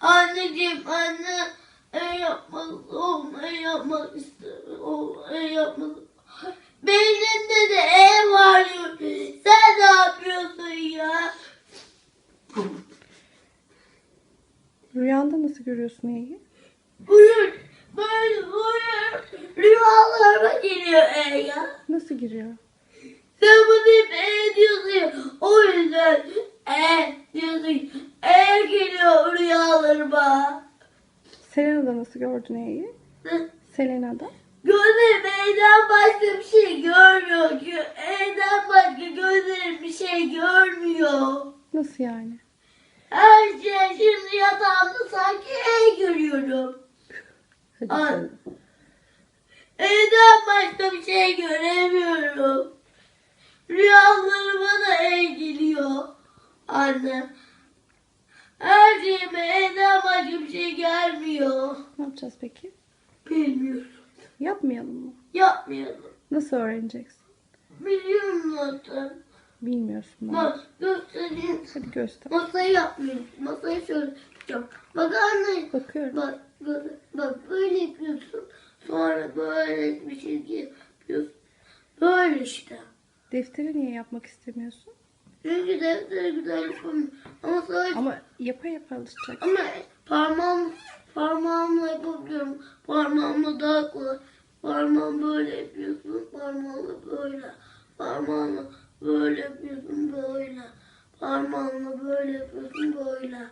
Anneciğim anne el yapmak oğlum el yapmak istiyorum. Oğlum el yapmak Beyninde de el var. Sen ne yapıyorsun ya? Rüyanda nasıl görüyorsun E'yi? Uyur. Böyle uyur. Rüyalarıma geliyor el ya. Nasıl giriyor? Sen bunu hep e diyorsun ya. O yüzden e diyorsun. E rüyalarıma. Selena'da nasıl gördün E'yi? Selena'da. Gözlerim E'den başka bir şey görmüyor ki. E'den başka gözlerim bir şey görmüyor. Nasıl yani? Her şey şimdi yatağımda sanki E görüyorum. Hadi Ay. söyle. E'den başka bir şey göremiyorum. Rüyalarıma da E geliyor. Anne. Her şeyime E'den başka bir şey gelmiyor. Ne yapacağız peki? Bilmiyorum. Yapmayalım mı? Yapmayalım. Nasıl öğreneceksin? Biliyorum zaten. Bilmiyorsun. Bak göstereyim. Hadi göster. Masayı yapmıyorum. Masayı şöyle yapacağım. Bak anne. Bakıyorum. Bak, bak, bak böyle yapıyorsun. Sonra böyle bir şey yapıyorsun. Böyle işte. Defteri niye yapmak istemiyorsun? Çünkü defteri güzel yapamıyorum. Ama sadece Ama yapa yapa alışacak. ama parmağım parmağımla yapabiliyorum. Parmağımla daha kolay. Parmağım böyle yapıyorsun. Parmağımla böyle. Parmağımla böyle yapıyorsun böyle. Parmağımla böyle yapıyorsun böyle.